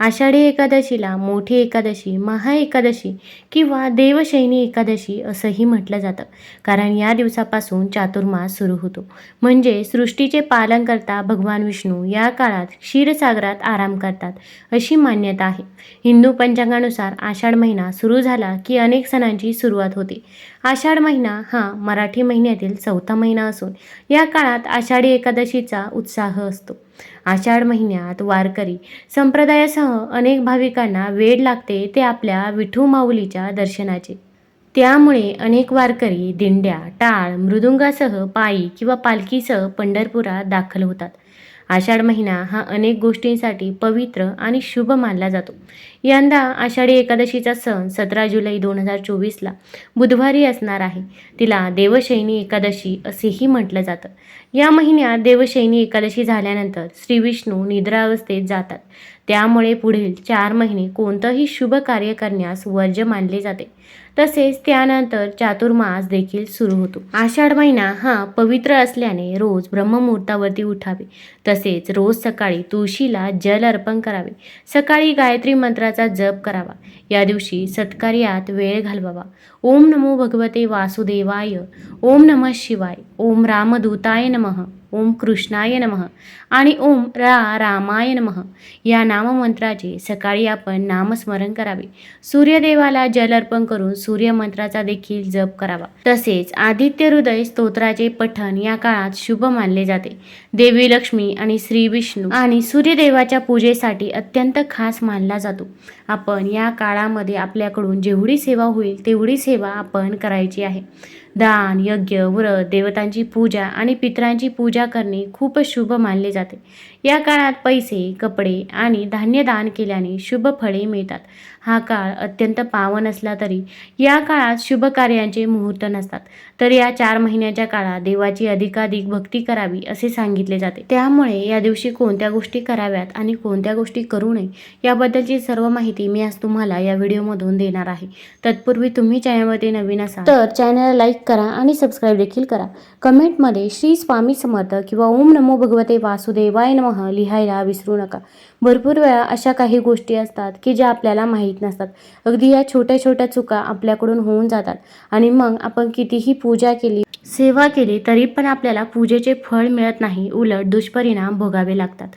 आषाढी एकादशीला मोठी एकादशी महा एकादशी किंवा देवशैनी एकादशी असंही म्हटलं जातं. कारण या दिवसापासून चातुर्मास सुरू होतो. म्हणजे सृष्टीचे पालन करता भगवान विष्णू या काळात क्षीरसागरात आराम करतात अशी मान्यता आहे. हिंदू पंचांगानुसार आषाढ महिना सुरू झाला की अनेक सणांची सुरुवात होते. आषाढ महिना हा मराठी महिन्यातील चौथा महिना असून या काळात आषाढी एकादशीचा उत्साह असतो. आषाढ महिन्यात वारकरी संप्रदायासह अनेक भाविकांना वेळ लागते ते आपल्या विठू माऊलीच्या दर्शनाचे. त्यामुळे अनेक वारकरी दिंड्या टाळ मृदुंगासह पायी किंवा पालखीसह पंढरपुरात दाखल होतात. आषाढ महिना हा अनेक गोष्टींसाठी पवित्र आणि शुभ मानला जातो. यंदा आषाढी एकादशीचा सण सतरा जुलै दोन हजार चोवीसला बुधवारी असणार आहे. तिला देवशैनी एकादशी असेही म्हटलं जातं. या महिन्यात देवशैनी एकादशी झाल्यानंतर श्री विष्णू निद्रावस्थेत जातात. त्यामुळे पुढील चार महिने कोणतंही शुभ कार्य करण्यास वर्ज्य मानले जाते. तसेच त्यानंतर चातुर्मास देखील सुरू होतो. आषाढ महिना हा पवित्र असल्याने रोज ब्रह्ममुहूर्तावरती उठावे. तसेच रोज सकाळी तुळशीला जल अर्पण करावे. सकाळी गायत्री मंत्राचा जप करावा. या दिवशी सत्कार्यात वेळ घालवावा. ओम नमो भगवते वासुदेवाय. ओम नमः शिवाय ओम रामदूताय नम ओम कृष्णाय नम आणि ओम रा रामाय नम या नाममंत्राचे सकाळी आपण नामस्मरण करावे. सूर्यदेवाला जल अर्पण करून सूर्यमंत्राचा देखील जप करावा. तसेच आदित्य हृदय स्तोत्राचे पठण या काळात शुभ मानले जाते. देवी लक्ष्मी आणि श्री विष्णू आणि सूर्यदेवाच्या पूजेसाठी अत्यंत खास मानला जातो. आपण या काळामध्ये आपल्याकडून जेवढी सेवा होईल तेवढी सेवा आपण करायची आहे. दान यज्ञ व्रत देवतांची पूजा आणि पितरांची पूजा करणे खूप शुभ मानले जाते. या काळात पैसे कपडे आणि धान्य दान केल्याने शुभ फळे मिळतात. हा काळ अत्यंत पावन असला तरी या काळात शुभ कार्यांचे मुहूर्त नसतात. तर या चार महिन्याच्या काळात देवाची अधिकाधिक भक्ती करावी असे सांगितले जाते. त्यामुळे या दिवशी कोणत्या गोष्टी कराव्यात आणि कोणत्या गोष्टी करू नये याबद्दलची सर्व माहिती मी आज तुम्हाला या व्हिडिओमधून देणार आहे. तत्पूर्वी तुम्ही चॅनलमध्ये नवीन असाल तर चॅनल लाईक करा आणि सबस्क्राईब देखील करा. कमेंटमध्ये श्री स्वामी समर्थ किंवा ओम नमो भगवते वासुदेवाय नमः लिहायला विसरू नका. भरपूर वेळा अशा काही गोष्टी असतात की ज्या आपल्याला माहीत नसतात. अगदी या छोट्या छोट्या चुका आपल्याकडून होऊन जातात आणि मग आपण कितीही पूजा केली सेवा केली तरी पण आपल्याला पूजेचे फळ मिळत नाही. उलट दुष्परिणाम भोगावे लागतात.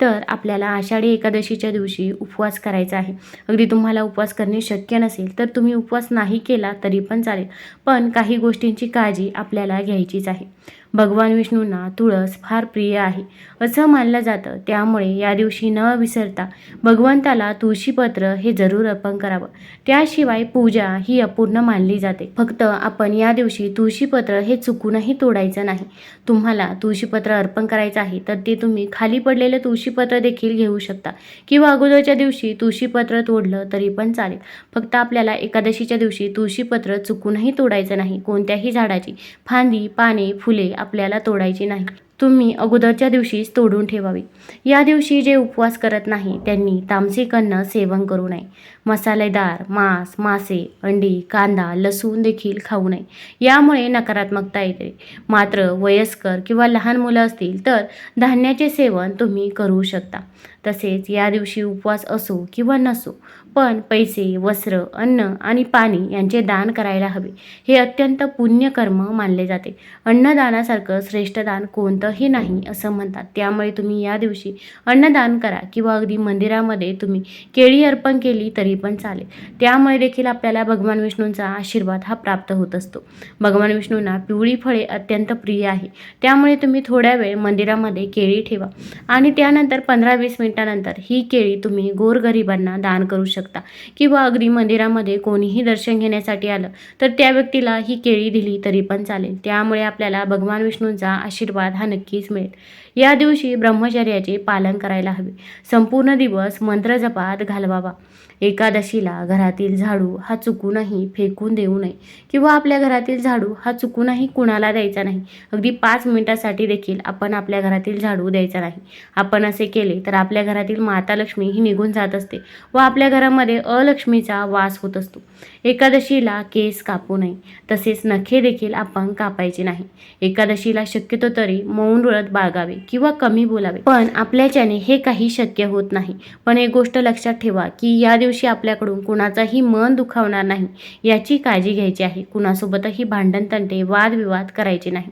तर आपल्याला आषाढी एकादशीच्या दिवशी उपवास करायचा आहे. अगदी तुम्हाला उपवास करणे शक्य नसेल तर तुम्ही उपवास नाही केला तरी पण चालेल. पण काही गोष्टींची काळजी आपल्याला घ्यायचीच आहे. भगवान विष्णूंना तुळस फार प्रिय आहे. असं मानलं जातं. त्यामुळे या दिवशी न विसरता भगवंताला तुळशीपत्र हे जरूर अर्पण करावं. त्याशिवाय पूजा ही अपूर्ण मानली जाते. फक्त आपण या दिवशी तुळशीपत्र हे चुकूनही तोडायचं नाही. तुम्हाला तुळशीपत्र अर्पण करायचं आहे तर ते तुम्ही खाली पडलेलं तुळशीपत्र देखील घेऊ शकता. किंवा अगोदरच्या दिवशी तुळशीपत्र तोडलं तरी पण चालेल. फक्त आपल्याला एकादशीच्या दिवशी तुळशीपत्र चुकूनही तोडायचं नाही. कोणत्याही झाडाची फांदी पाने फुले आपल्याला तोडायची नाही. तुम्ही अगोदरच्या दिवशीच तोडून ठेवावी. या दिवशी जे उपवास करत नाही त्यांनी तामसिक अन्न सेवन करू नये. मसालेदार मांस मासे अंडी कांदा लसूण देखील खाऊ नये. यामुळे नकारात्मकता येते. मात्र वयस्कर किंवा लहान मुलं असतील तर धान्याचे सेवन तुम्ही करू शकता. तसेच या दिवशी उपवास असो किंवा नसो पण पैसे वस्त्र अन्न आणि पाणी यांचे दान करायला हवे. हे अत्यंत पुण्यकर्म मानले जाते. अन्नदानासारखं श्रेष्ठ दान कोणतंही नाही असं म्हणतात. त्यामुळे तुम्ही या दिवशी अन्नदान करा किंवा अगदी मंदिरामध्ये तुम्ही केळी अर्पण केली तरी पण चालेल. त्यामुळे देखील आपल्याला भगवान विष्णूंचा आशीर्वाद हा प्राप्त होत असतो. भगवान विष्णूंना पिवळी फळे अत्यंत प्रिय आहे. त्यामुळे तुम्ही थोड्या वेळ मंदिरामध्ये केळी ठेवा आणि त्यानंतर पंधरा वीस मिनिटानंतर ही केळी तुम्ही गोरगरिबांना दान करू शकता किंवा अगदी मंदिरामध्ये कोणीही दर्शन घेण्यासाठी आलं तर त्या व्यक्तीला ही केळी दिली तरी पण चालेल. त्यामुळे आपल्याला भगवान विष्णूंचा आशीर्वाद हा नक्कीच मिळेल. या दिवशी ब्रह्मचर्याचे पालन करायला हवे. संपूर्ण दिवस मंत्रजपात घालवावा. एकादशीला घरातील झाडू हा चुकूनही फेकून देऊ नये किंवा आपल्या घरातील झाडू हा चुकूनही कुणाला द्यायचा नाही. अगदी पाच मिनिटासाठी देखील आपण आपल्या घरातील झाडू द्यायचा नाही. आपण असे केले तर आपल्या घरातील माता लक्ष्मी ही निघून जात असते व आपल्या घरामध्ये अलक्ष्मीचा वास होत असतो. एकादशीला केस कापू नये. तसेच नखे देखील आपण कापायचे नाही. एकादशीला शक्यतो तरी मो मौन व्रत बाळगावे किंवा कमी बोलावे. पण आपल्याच्याने हे काही शक्य होत नाही. पण एक गोष्ट लक्षात ठेवा की या दिवशी आपल्याकडून कुणाचाही मन दुखावणार नाही. याची काळजी घ्यायची आहे. कुणासोबतही भांडण तंटे वादविवाद करायचे नाही.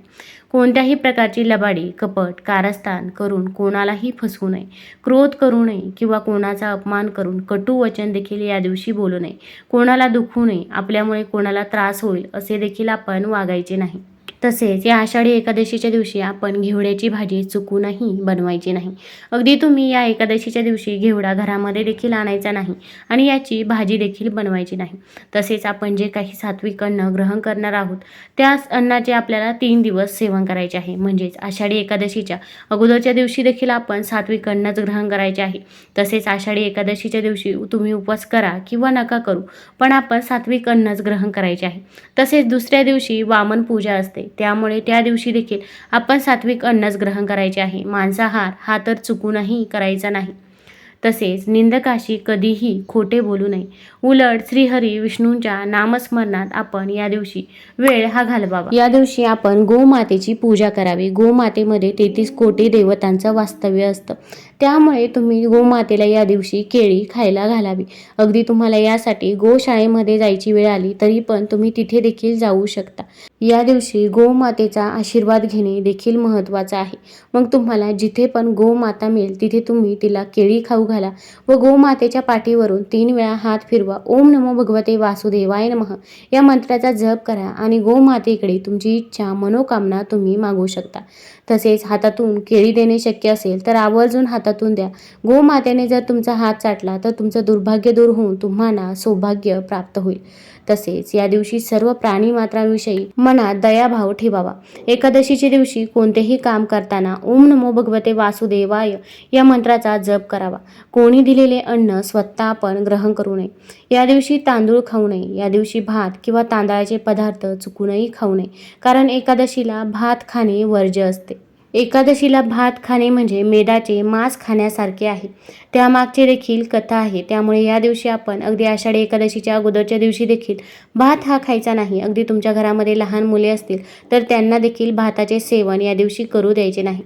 कोणत्याही प्रकारची लबाडी कपट कारस्थान करून कोणालाही फसवू नये. क्रोध करू नये किंवा कोणाचा अपमान करून कटू वचन देखील या दिवशी बोलू नये. कोणाला दुखू नये आपल्यामुळे कोणाला त्रास होईल असे देखील आपण वागायचे नाही. तसेच या आषाढी एकादशीच्या दिवशी आपण घेवड्याची भाजी चुकूनही बनवायची नाही. अगदी तुम्ही या एकादशीच्या दिवशी घेवडा घरामध्ये देखील आणायचा नाही आणि याची भाजी देखील बनवायची नाही. तसेच आपण जे काही सात्विक अन्न ग्रहण करणार आहोत त्याच अन्नाचे आपल्याला तीन दिवस सेवन करायचे आहे. म्हणजेच आषाढी एकादशीच्या अगोदरच्या दिवशी देखील आपण सात्विक अन्नच ग्रहण करायचे आहे. तसेच आषाढी एकादशीच्या दिवशी तुम्ही उपवास करा किंवा नका करू पण आपण सात्विक अन्नच ग्रहण करायचे आहे. तसेच दुसऱ्या दिवशी वामन पूजा असते. त्यामुळे त्या दिवशी देखील आपण सात्विक अन्नच ग्रहण करायचे आहे. मांसाहार हा तर चुकूनही करायचा नाही. तसेच निंदकाशी कधीही खोटे बोलू नये. उलट श्रीहरी विष्णूंच्या नामस्मरणात आपण या दिवशी वेळ हा घालवावा. या दिवशी आपण गोमातेची पूजा करावी. गोमातेमध्ये तेहतीस कोटी देवतांचं वास्तव्य असतं. त्यामुळे तुम्ही गोमातेला या दिवशी केळी खायला घालावी. अगदी तुम्हाला यासाठी गोशाळेमध्ये जायची वेळ आली तरी पण तुम्ही तिथे देखील जाऊ शकता. या दिवशी गोमातेचा आशीर्वाद घेणे देखील महत्त्वाचं आहे. मग तुम्हाला जिथे पण गोमाता मिळेल तिथे तुम्ही तिला केळी खाऊ घाला व गोमातेच्या पाठीवरून तीन वेळा हात फिरवा. ओम नमो भगवते वासुदेवाय नमः. या मंत्राचा जप करा आणि गोमातेकडे तुमची इच्छा मनोकामना तुम्ही मागू शकता. तसेच हातातून केळी देणे शक्य असेल तर आवर्जून हातातून द्या. गोमातेने जर तुमचा हात चाटला तर तुमचं दुर्भाग्य दूर होऊन तुम्हाला सौभाग्य प्राप्त होईल. तसेच या दिवशी सर्व प्राणी मात्रांविषयी मनात दयाभाव ठेवावा. एकादशीच्या दिवशी कोणतेही काम करताना ओम नमो भगवते वासुदेवाय या मंत्राचा जप करावा. कोणी दिलेले अन्न स्वतः आपण ग्रहण करू नये. या दिवशी तांदूळ खाऊ नये. या दिवशी भात किंवा तांदळाचे पदार्थ चुकूनही खाऊ नये. कारण एकादशीला भात खाणे वर्ज्य असते. एकादशीला भात खाणे म्हणजे मेदाचे मांस खाण्यासारखे आहे. त्यामागचे देखील कथा आहे. त्यामुळे या दिवशी आपण अगदी आषाढी एकादशीच्या अगोदरच्या दिवशी देखील भात हा खायचा नाही. अगदी तुमच्या घरामध्ये लहान मुले असतील तर त्यांना देखील भाताचे सेवन या दिवशी करू द्यायचे नाही.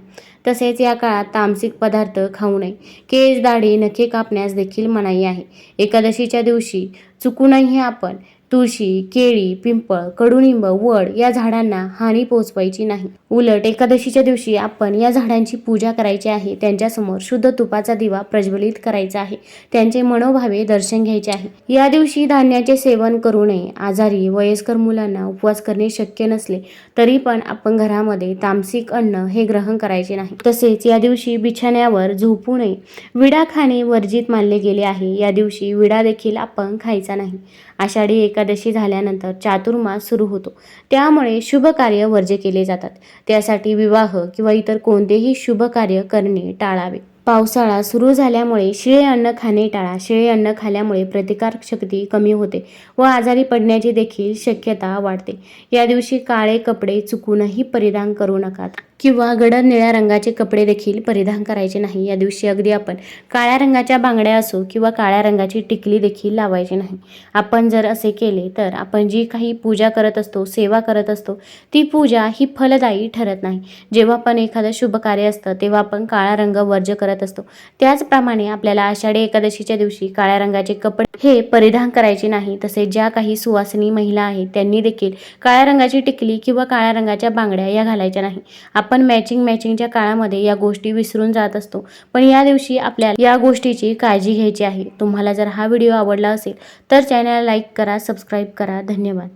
तसेच या काळात तामसिक पदार्थ खाऊ नये. केस दाढी नखे कापण्यास देखील मनाई आहे. एकादशीच्या दिवशी चुकूनही आपण तुळशी केळी पिंपळ कडुनिंब वड या झाडांना हानी पोहोचवायची नाही. उलट एकादशीच्या दिवशी आपण या झाडांची पूजा करायची आहे. त्यांच्यासमोर शुद्ध तुपाचा दिवा प्रज्वलित करायचा आहे. त्यांचे मनोभावे दर्शन घ्यायचे आहे. या दिवशी धान्याचे सेवन करू नये. आजारी वयस्कर मुलांना उपवास करणे शक्य नसले तरी पण आपण घरामध्ये तामसिक अन्न हे ग्रहण करायचे नाही. तसेच या दिवशी बिछाण्यावर झोपू नये. विडा खाणे वर्जित मानले गेले आहे. या दिवशी विडा देखील आपण खायचा नाही. आषाढी एक एकादशी झाल्यानंतर चातुर्मास सुरू होतो. त्यामुळे शुभ कार्य वर्ज्य केले जातात. त्यासाठी विवाह किंवा इतर कोणतेही शुभ कार्य करणे टाळावे. पावसाळा सुरू झाल्यामुळे शिळे अन्न खाणे टाळा. शिळे अन्न खाल्यामुळे प्रतिकारक शक्ती कमी होते व आजारी पडण्याची देखील शक्यता वाढते. या दिवशी काळे कपडे चुकूनही परिधान करू नका. किंवा गडद निळ्या रंगाचे कपडे देखील परिधान करायचे नाही. या दिवशी अगदी आपण काळ्या रंगाच्या बांगड्या असो किंवा काळ्या रंगाची टिकली देखील लावायची नाही. आपण जर असे केले तर आपण जी काही पूजा करत असतो सेवा करत असतो ती पूजा ही फलदायी ठरत नाही. जेव्हा पण एखादं शुभ कार्य असतं तेव्हा आपण काळा रंग वर्ज्य करत असतो. त्याचप्रमाणे आपल्याला आषाढी एकादशीच्या दिवशी काळ्या रंगाचे कपडे हे परिधान करायचे नाही. तसेच ज्या काही सुवासिनी महिला आहेत त्यांनी देखील काळ्या रंगाची टिकली किंवा काळ्या रंगाच्या बांगड्या या घालायच्या नाही. आपण मॅचिंग मॅचिंगच्या काळामध्ये या गोष्टी विसरून जात असतो. पण या दिवशी आपल्याला या गोष्टीची काळजी घ्यायची आहे. तुम्हाला जर हा व्हिडिओ आवडला असेल तर चॅनलला लाईक करा सबस्क्राईब करा. धन्यवाद.